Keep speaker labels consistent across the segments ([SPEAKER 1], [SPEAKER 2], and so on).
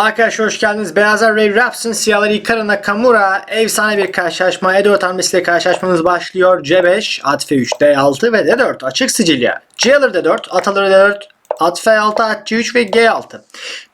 [SPEAKER 1] Arkadaşlar hoş geldiniz. Beyazlar Ray Raps'ın siyahları Hikaru Nakamura efsane bir karşılaşma. E4 hamlesiyle karşılaşmamız başlıyor. C5, at F3, D6 ve D4 açık sicilya. C alır D4, at alır D4, at F6, at C3 ve G6.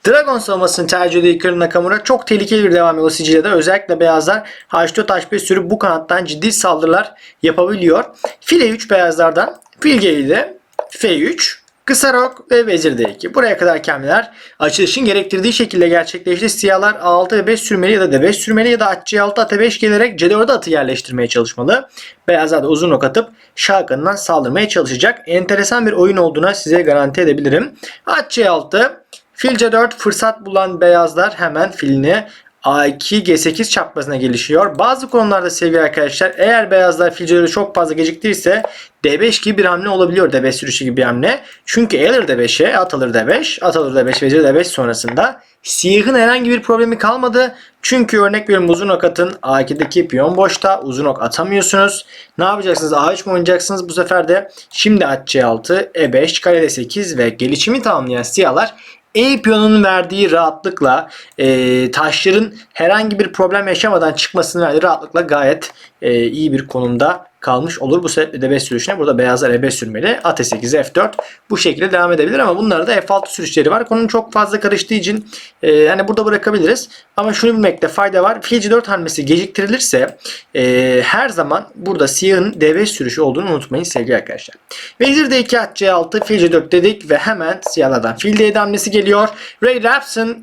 [SPEAKER 1] Dragon savunmasını tercih ediyor Hikaru Nakamura. Çok tehlikeli bir devam yolu Sicilya'da. Özellikle beyazlar H4, H5 sürüp bu kanattan ciddi saldırılar yapabiliyor. File 3 beyazlardan. Fil G7, F3, Kısa rok ve vezir D2. Buraya kadar hamleler açılışın gerektirdiği şekilde gerçekleşti. Siyahlar A6 ve 5 sürmeli ya da D5 sürmeli ya da at C6 at 5 gelerek C4'e atı yerleştirmeye çalışmalı. Beyazlar da uzun ok atıp şahkanından saldırmaya çalışacak. Enteresan bir oyun olduğuna size garanti edebilirim. At C6 Fil C4 fırsat bulan beyazlar hemen filini A2 G8 çaprazına gelişiyor. Bazı konularda sevgili arkadaşlar eğer beyazlar filceleri çok fazla geciktirirse D5 gibi bir hamle olabiliyor. D5 sürüşü gibi bir hamle. Çünkü E alır D5'e, at alır D5, at alır D5, vezir D5 sonrasında siyahın herhangi bir problemi kalmadı. Çünkü örnek veriyorum uzun ok atın A2'deki piyon boşta. Uzun ok atamıyorsunuz. Ne yapacaksınız? A3 mu oynayacaksınız? Bu sefer de şimdi at C6, E5, kare D8 ve gelişimi tamamlayan siyahlar e piyonunun verdiği rahatlıkla e, taşların herhangi bir problem yaşamadan çıkmasını verdiği rahatlıkla gayet e, iyi bir konumda kalmış olur. Bu sebeple de 5 sürüşüne burada beyazlar E5 sürmeli. At E8, F4 bu şekilde devam edebilir ama bunlarda da F6 sürüşleri var. Konunun çok fazla karıştığı için e, yani burada bırakabiliriz. Ama şunu bilmekte fayda var. Fil C4 hamlesi geciktirilirse e, her zaman burada siyahın D5 sürüşü olduğunu unutmayın sevgili arkadaşlar. Vezir D2 at C6 fil C4 dedik ve hemen siyahlardan fil D7 hamlesi geliyor. Ray Rapson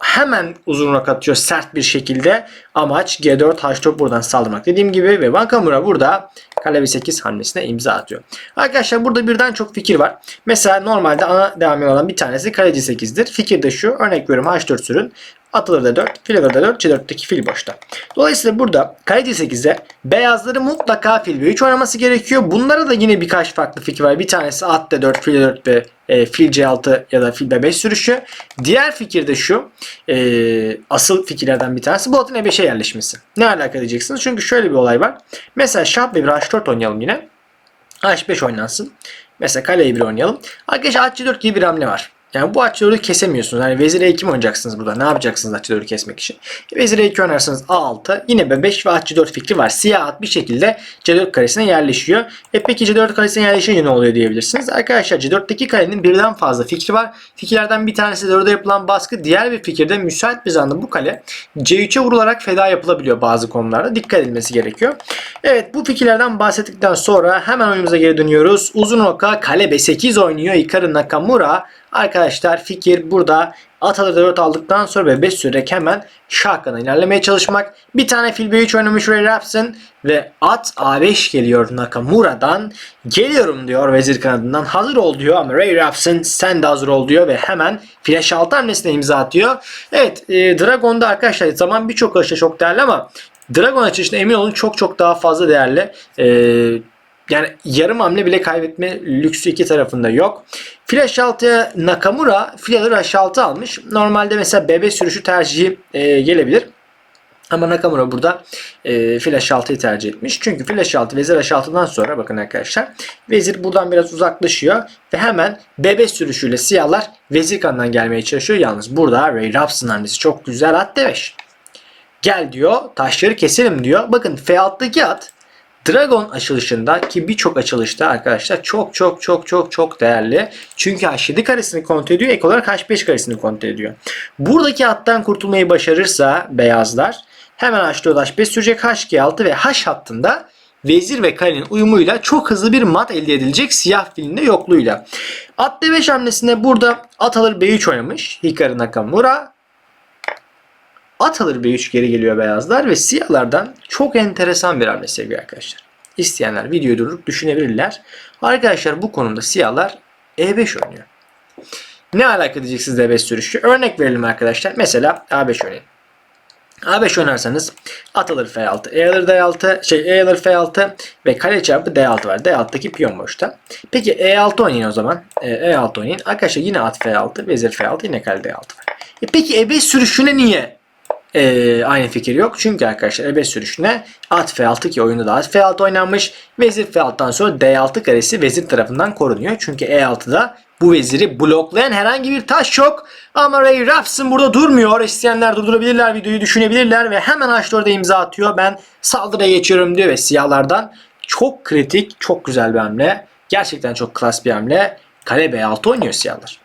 [SPEAKER 1] hemen uzun rak atıyor sert bir şekilde. Amaç G4 H4 buradan saldırmak. Dediğim gibi ve Bankamura burada kale B8 hamlesine imza atıyor. Arkadaşlar burada birden çok fikir var. Mesela normalde ana devam olan bir tanesi kale C8'dir. Fikir de şu. Örnek veriyorum H4 sürün. Atılır da 4, fil alır da 4, C4'teki fil boşta. Dolayısıyla burada kale C8'e beyazları mutlaka fil B3 oynaması gerekiyor. Bunlara da yine birkaç farklı fikir var. Bir tanesi at D4, fil D4 ve e, fil C6 ya da fil B5 sürüşü. Diğer fikir de şu. E, asıl fikirlerden bir tanesi bu atın E5'e yerleşmesi. Ne alaka diyeceksiniz? Çünkü şöyle bir olay var. Mesela şah B1 H4 oynayalım yine. H5 oynansın. Mesela kale E1 oynayalım. Arkadaşlar at C4 gibi bir hamle var. Yani bu C4'ü kesemiyorsunuz. Hani vezir E2 mi oynayacaksınız burada? Ne yapacaksınız C4'ü kesmek için? Vezir E2 oynarsanız A6 yine B5 ve at C4 fikri var. Siyah at bir şekilde C4 karesine yerleşiyor. E peki C4 karesine yerleşince ne oluyor diyebilirsiniz. Arkadaşlar C4'teki karenin birden fazla fikri var. Fikirlerden bir tanesi de orada yapılan baskı. Diğer bir fikirde müsait bir zamanda bu kale C3'e vurularak feda yapılabiliyor bazı konularda. Dikkat edilmesi gerekiyor. Evet bu fikirlerden bahsettikten sonra hemen oyunumuza geri dönüyoruz. Uzun oka kale B8 oynuyor Hikaru Nakamura. Arkadaşlar fikir burada at alır 4 aldıktan sonra ve 5 sürerek hemen şahkana ilerlemeye çalışmak. Bir tane fil B3 oynamış Ray Rapson ve at A5 geliyor Nakamura'dan. Geliyorum diyor vezir kanadından. Hazır ol diyor ama Ray Rapson sen de hazır ol diyor ve hemen flash 6 hamlesine imza atıyor. Evet e, Dragon'da arkadaşlar zaman birçok açıda çok değerli ama Dragon açışında emin olun çok çok daha fazla değerli. Eee yani yarım hamle bile kaybetme lüksü iki tarafında yok. Flash 6'ya Nakamura filaları H6 almış. Normalde mesela BB sürüşü tercihi e, gelebilir. Ama Nakamura burada e, flash 6'yı tercih etmiş. Çünkü flash 6 vezir h6'dan sonra bakın arkadaşlar. Vezir buradan biraz uzaklaşıyor. Ve hemen BB sürüşüyle siyahlar vezir kanından gelmeye çalışıyor. Yalnız burada Ray Robson hamlesi çok güzel at D5. Gel diyor taşları keselim diyor. Bakın F6'daki at Dragon açılışında ki birçok açılışta arkadaşlar çok çok çok çok çok değerli. Çünkü H7 karesini kontrol ediyor. Ek olarak H5 karesini kontrol ediyor. Buradaki hattan kurtulmayı başarırsa beyazlar hemen H4 H5 sürecek H2 ve H hattında vezir ve kalenin uyumuyla çok hızlı bir mat elde edilecek siyah filin de yokluğuyla. At D5 hamlesinde burada at alır B3 oynamış Hikaru Nakamura. At alır B3 geri geliyor beyazlar ve siyahlardan çok enteresan bir hamle sevgili arkadaşlar. İsteyenler videoyu durdurup düşünebilirler. Arkadaşlar bu konumda siyahlar E5 oynuyor. Ne alaka diyeceksiniz D5 sürüşü? Örnek verelim arkadaşlar. Mesela A5 oynayın. A5 oynarsanız at alır F6, E alır D6, şey E alır F6 ve kale çarpı D6 var. D6'daki piyon boşta. Peki E6 oynayın o zaman. E, E6 oynayın. Arkadaşlar yine at F6, vezir F6, yine kale D6 var. E peki E5 sürüşüne niye ee, aynı fikir yok. Çünkü arkadaşlar E5 sürüşüne at F6 ki oyunda da at F6 oynanmış. Vezir F6'dan sonra D6 karesi vezir tarafından korunuyor. Çünkü E6'da bu veziri bloklayan herhangi bir taş yok. Ama Ray Rapson burada durmuyor. İsteyenler durdurabilirler, videoyu düşünebilirler ve hemen H4'e imza atıyor. Ben saldırıya geçiyorum diyor ve siyahlardan çok kritik, çok güzel bir hamle. Gerçekten çok klas bir hamle. Kale B6 oynuyor siyahlar.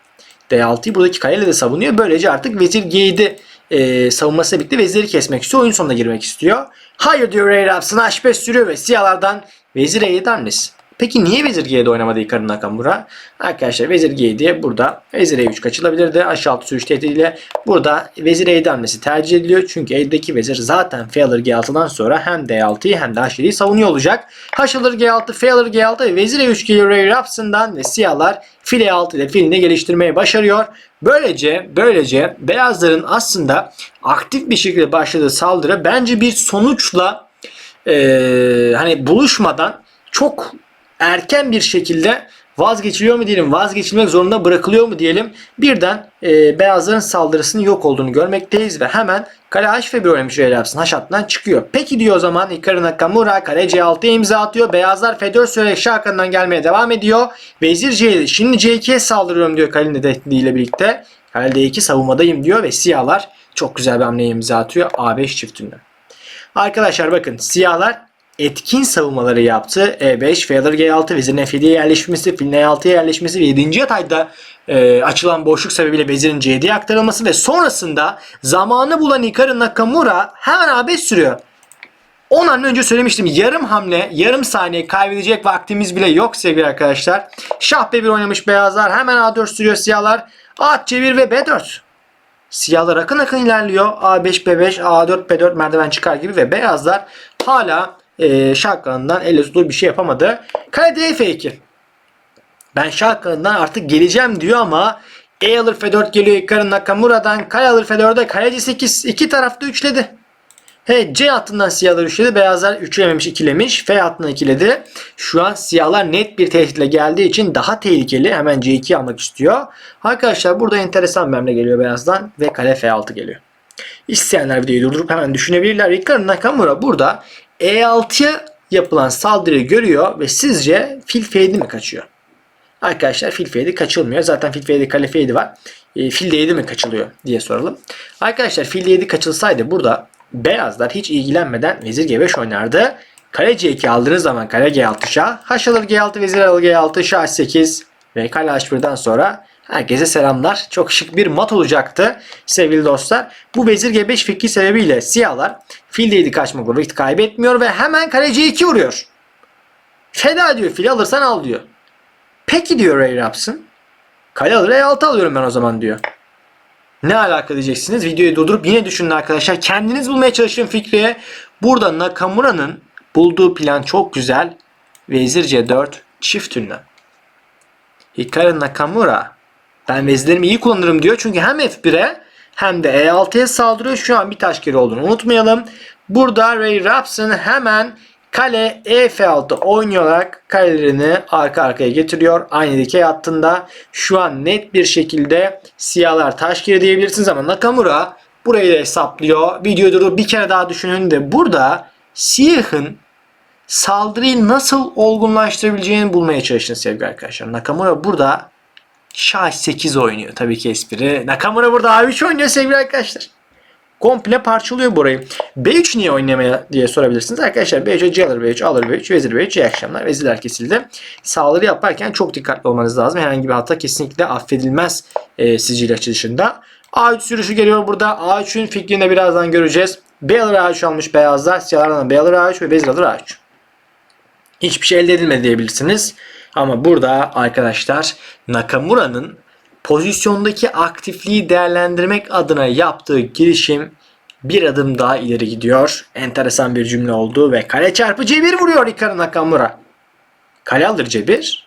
[SPEAKER 1] D6'yı buradaki kaleyle de savunuyor. Böylece artık vezir G7 e, savunması bitti. Veziri kesmek istiyor. Oyun sonuna girmek istiyor. Hayır diyor Ray Rapson. H5 sürüyor ve siyahlardan vezir E7 hamlesi. Peki niye vezir G7 oynamadı Hikaru Nakamura? Arkadaşlar vezir G7'ye burada vezir E3 kaçılabilirdi. H6 sürüş tehdidiyle burada vezir E7 hamlesi tercih ediliyor. Çünkü E'deki vezir zaten F alır G6'dan sonra hem D6'yı hem de H7'yi savunuyor olacak. H alır G6, F alır G6 ve vezir E3 geliyor Ray Rapson'dan ve siyahlar fil E6 ile filini geliştirmeyi başarıyor. Böylece böylece beyazların aslında aktif bir şekilde başladığı saldırı bence bir sonuçla eee, hani buluşmadan çok erken bir şekilde vazgeçiliyor mu diyelim, vazgeçilmek zorunda bırakılıyor mu diyelim. Birden e, beyazların saldırısının yok olduğunu görmekteyiz ve hemen kale H1 oynamış Ray Rapson H hattından çıkıyor. Peki diyor o zaman Hikaru Nakamura kale C6'ya imza atıyor. Beyazlar F4 sürerek Şakan'dan gelmeye devam ediyor. Vezir C7 şimdi C2'ye saldırıyorum diyor kalenin hedefliğiyle birlikte. Kale D2 savunmadayım diyor ve siyahlar çok güzel bir hamleye imza atıyor A5 çiftinde. Arkadaşlar bakın siyahlar etkin savunmaları yaptı. E5, Feather G6, Vezir'in F7'ye yerleşmesi, filin E6'ya yerleşmesi ve 7. yatayda e, açılan boşluk sebebiyle Vezir'in C7'ye aktarılması ve sonrasında zamanı bulan Hikaru Nakamura hemen A5 sürüyor. 10 an önce söylemiştim. Yarım hamle, yarım saniye kaybedecek vaktimiz bile yok sevgili arkadaşlar. Şah B1 oynamış beyazlar. Hemen A4 sürüyor siyahlar. At C1 ve B4. Siyahlar akın akın ilerliyor. A5, B5, A4, B4 merdiven çıkar gibi ve beyazlar hala e, şahkanından elle tutulur bir şey yapamadı. Kale D F2. Ben şahkanından artık geleceğim diyor ama E alır F4 geliyor Hikaru Nakamura'dan. Kale alır F4'e kale C8. iki tarafta üçledi. He, C hattından siyahlar üçledi. Beyazlar üçlememiş, ikilemiş. F hattından ikiledi. Şu an siyahlar net bir tehditle geldiği için daha tehlikeli. Hemen C2 almak istiyor. Arkadaşlar burada enteresan bir hamle geliyor beyazdan ve kale F6 geliyor. İsteyenler videoyu durdurup hemen düşünebilirler. Hikaru Nakamura burada E6'ya yapılan saldırıyı görüyor ve sizce fil F7 mi kaçıyor? Arkadaşlar fil F7 kaçılmıyor. Zaten fil F7 kale F7 var. E, fil D7 mi kaçılıyor diye soralım. Arkadaşlar fil D7 kaçılsaydı burada beyazlar hiç ilgilenmeden vezir G5 oynardı. Kale C2 aldığınız zaman kale G6 şah. H alır G6 vezir alır G6 şah 8 ve kale H1'den sonra herkese selamlar. Çok şık bir mat olacaktı sevgili dostlar. Bu vezir G5 fikri sebebiyle siyahlar fil D7 kaçmakla vakit kaybetmiyor ve hemen kale C2 vuruyor. Feda diyor fili alırsan al diyor. Peki diyor Ray Rapson. Kale alır E6 alıyorum ben o zaman diyor. Ne alaka diyeceksiniz. Videoyu durdurup yine düşünün arkadaşlar. Kendiniz bulmaya çalışın Fikriye. Burada Nakamura'nın bulduğu plan çok güzel. Vezir C4 çift ünlem. Hikaru Nakamura ben vezirlerimi iyi kullanırım diyor. Çünkü hem F1'e hem de E6'ya saldırıyor. Şu an bir taş geri olduğunu unutmayalım. Burada Ray Rapson hemen kale E6 oynayarak kalelerini arka arkaya getiriyor. Aynı dikey hattında şu an net bir şekilde siyahlar taş geri diyebilirsiniz ama Nakamura burayı da hesaplıyor. Videoyu bir kere daha düşünün de burada siyahın saldırıyı nasıl olgunlaştırabileceğini bulmaya çalışın sevgili arkadaşlar. Nakamura burada Şah 8 oynuyor. Tabii ki espri. Nakamura burada A3 oynuyor sevgili arkadaşlar. Komple parçalıyor burayı. B3 niye oynamaya diye sorabilirsiniz. Arkadaşlar B3'e C alır B3, alır B3, vezir B3, iyi akşamlar. Vezirler kesildi. Sağları yaparken çok dikkatli olmanız lazım. Herhangi bir hata kesinlikle affedilmez e, sicil açılışında. A3 sürüşü geliyor burada. A3'ün fikrini de birazdan göreceğiz. B alır A3 almış beyazlar. Siyahlardan B alır A3 ve vezir alır A3 hiçbir şey elde edilmedi diyebilirsiniz. Ama burada arkadaşlar Nakamura'nın pozisyondaki aktifliği değerlendirmek adına yaptığı girişim bir adım daha ileri gidiyor. Enteresan bir cümle oldu ve kale çarpı C1 vuruyor Hikaru Nakamura. Kale alır C1,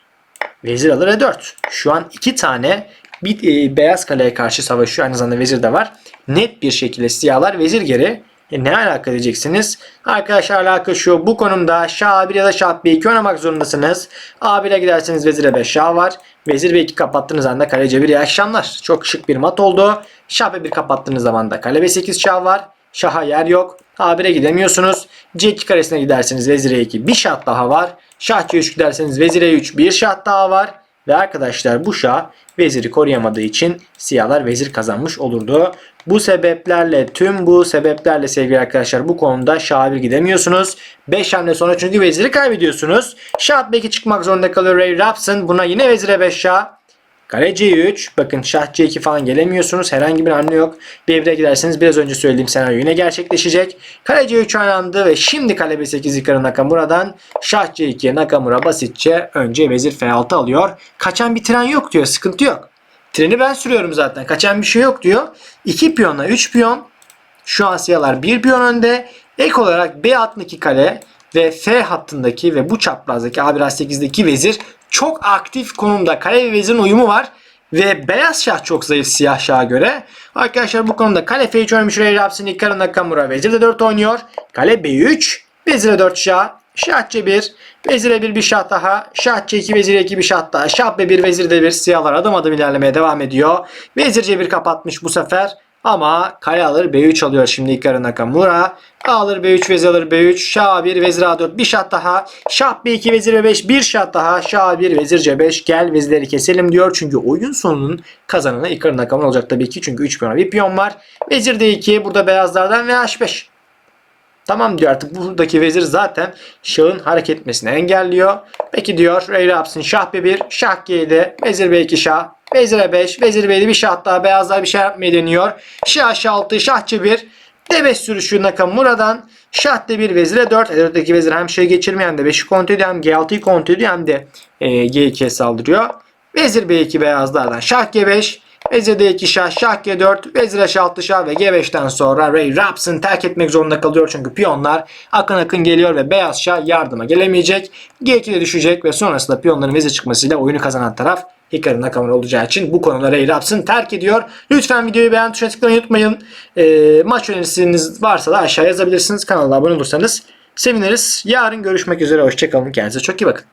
[SPEAKER 1] vezir alır E4. Şu an iki tane bir e, beyaz kaleye karşı savaşıyor. Aynı zamanda vezir de var. Net bir şekilde siyahlar vezir geri e ne alaka diyeceksiniz? Arkadaşlar alaka şu. Bu konumda şah A1 ya da şah B2 oynamak zorundasınız. A1'e giderseniz vezir E5 şah var. Vezir B2 kapattığınız anda kale C1 iyi akşamlar. Çok şık bir mat oldu. Şah B1 kapattığınız zaman da kale B8 şah var. Şaha yer yok. A1'e gidemiyorsunuz. C2 karesine giderseniz vezir E2 bir şah daha var. Şah C3 giderseniz vezir E3 bir şah daha var. Ve arkadaşlar bu şah veziri koruyamadığı için siyahlar vezir kazanmış olurdu. Bu sebeplerle tüm bu sebeplerle sevgili arkadaşlar bu konuda şah bir gidemiyorsunuz. 5 hamle sonra çünkü veziri kaybediyorsunuz. Şah belki çıkmak zorunda kalıyor Ray Rapson. Buna yine vezire 5 şah. Kale C3. Bakın şah C2 falan gelemiyorsunuz. Herhangi bir hamle yok. Bir evre giderseniz biraz önce söylediğim senaryo yine gerçekleşecek. Kale C3 oynandı ve şimdi kale B8 Hikaru Nakamura'dan şah C2'ye Nakamura basitçe önce vezir F6 alıyor. Kaçan bir tren yok diyor. Sıkıntı yok. Treni ben sürüyorum zaten. Kaçan bir şey yok diyor. 2 piyonla 3 piyon. Şu an siyahlar 1 piyon önde. Ek olarak B hattındaki kale ve F hattındaki ve bu çaprazdaki A1 A8'deki vezir çok aktif konumda. Kale ve vezirin uyumu var. Ve beyaz şah çok zayıf siyah şaha göre. Arkadaşlar bu konuda kale F3 oynamış Ray Rapsin, Hikaru Nakamura. Vezir de 4 oynuyor. Kale B3. Vezire 4 şah. Şah C1. Vezire 1 bir şah daha. Şah C2 vezire 2 bir şah daha. Şah B1 vezir D1. Siyahlar adım adım ilerlemeye devam ediyor. Vezir C1 kapatmış bu sefer. Ama kale alır B3 alıyor şimdi Hikaru Nakamura. Alır B3 vezir alır B3. Şah 1 vezir A4 bir şah daha. Şah B2 vezir B5 bir şah daha. Şah 1 vezir C5 gel vezirleri keselim diyor. Çünkü oyun sonunun kazananı Hikaru Nakamura olacak tabii ki. Çünkü 3 piyon bir piyon var. Vezir D2 burada beyazlardan ve H5. Tamam diyor artık buradaki vezir zaten şahın hareket etmesini engelliyor. Peki diyor Ray Rapsin şah B1, şah G7, vezir B2 şah, vezir E5, vezir B7 bir şah daha beyazlar bir şey yapmayı deniyor. Şah H6, şah C1, D5 sürüşü Nakamura'dan şah D1 vezire 4. E4'teki vezir hem şey geçirmeyen de 5'i kontrol ediyor hem G6'yı kontrol ediyor hem de e, G2'ye saldırıyor. Vezir B2 beyazlardan şah G5, Vezir D2 şah, şah G4, vezir H6 şah ve G5'ten sonra Ray Rapson terk etmek zorunda kalıyor çünkü piyonlar akın akın geliyor ve beyaz şah yardıma gelemeyecek. G2'de düşecek ve sonrasında piyonların vezir çıkmasıyla oyunu kazanan taraf Hikaru Nakamura olacağı için bu konuda Ray Rapson terk ediyor. Lütfen videoyu beğen tuşuna tıklamayı unutmayın. Ee, maç önerisiniz varsa da aşağı yazabilirsiniz. Kanala abone olursanız seviniriz. Yarın görüşmek üzere. Hoşçakalın. Kendinize çok iyi bakın.